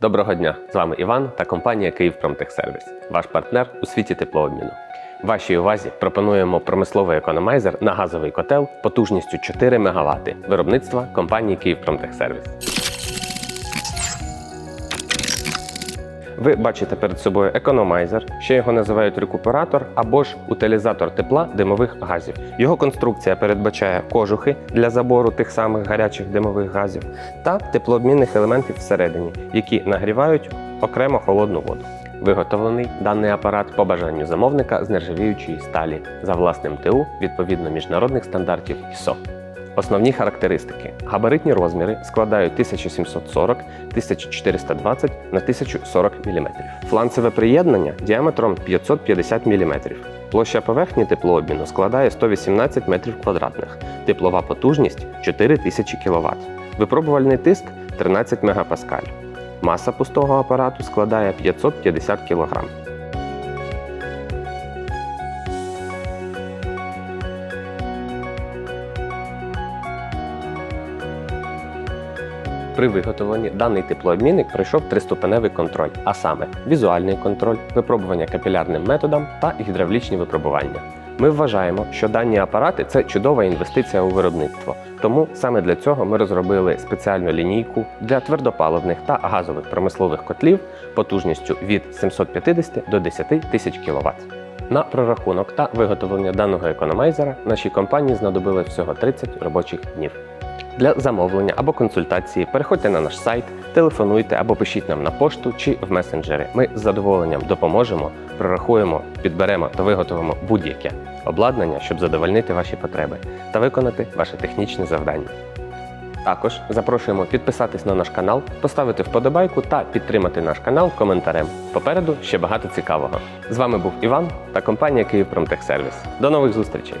Доброго дня! З вами Іван та компанія «Київпромтехсервіс», ваш партнер у світі теплообміну. Вашій увазі пропонуємо промисловий економайзер на газовий котел потужністю 4 МВт виробництва компанії «Київпромтехсервіс». Ви бачите перед собою економайзер, ще його називають рекуператор або ж утилізатор тепла димових газів. Його конструкція передбачає кожухи для забору тих самих гарячих димових газів та теплообмінних елементів всередині, які нагрівають окремо холодну воду. Виготовлений даний апарат по бажанню замовника з нержавіючої сталі за власним ТУ відповідно міжнародних стандартів ISO. Основні характеристики: габаритні розміри складають 1740 1420 на 1040 мм. Фланцеве приєднання діаметром 550 мм. Площа поверхні теплообміну складає 118 метрів квадратних, теплова потужність 4000 кВт. Випробувальний тиск 13 МПа. Маса пустого апарату складає 550 кг. При виготовленні даний теплообмінник пройшов триступеневий контроль, а саме візуальний контроль, випробування капілярним методом та гідравлічні випробування. Ми вважаємо, що дані апарати це чудова інвестиція у виробництво. Тому саме для цього ми розробили спеціальну лінійку для твердопаливних та газових промислових котлів потужністю від 750 до 10 тисяч кВт. На прорахунок та виготовлення даного економайзера нашій компанії знадобилось всього 30 робочих днів. Для замовлення або консультації переходьте на наш сайт, телефонуйте або пишіть нам на пошту чи в месенджери. Ми з задоволенням допоможемо, прорахуємо, підберемо та виготовимо будь-яке обладнання, щоб задовольнити ваші потреби та виконати ваше технічне завдання. Також запрошуємо підписатись на наш канал, поставити вподобайку та підтримати наш канал коментарем. Попереду ще багато цікавого. З вами був Іван та компанія «Київпромтехсервіс». До нових зустрічей!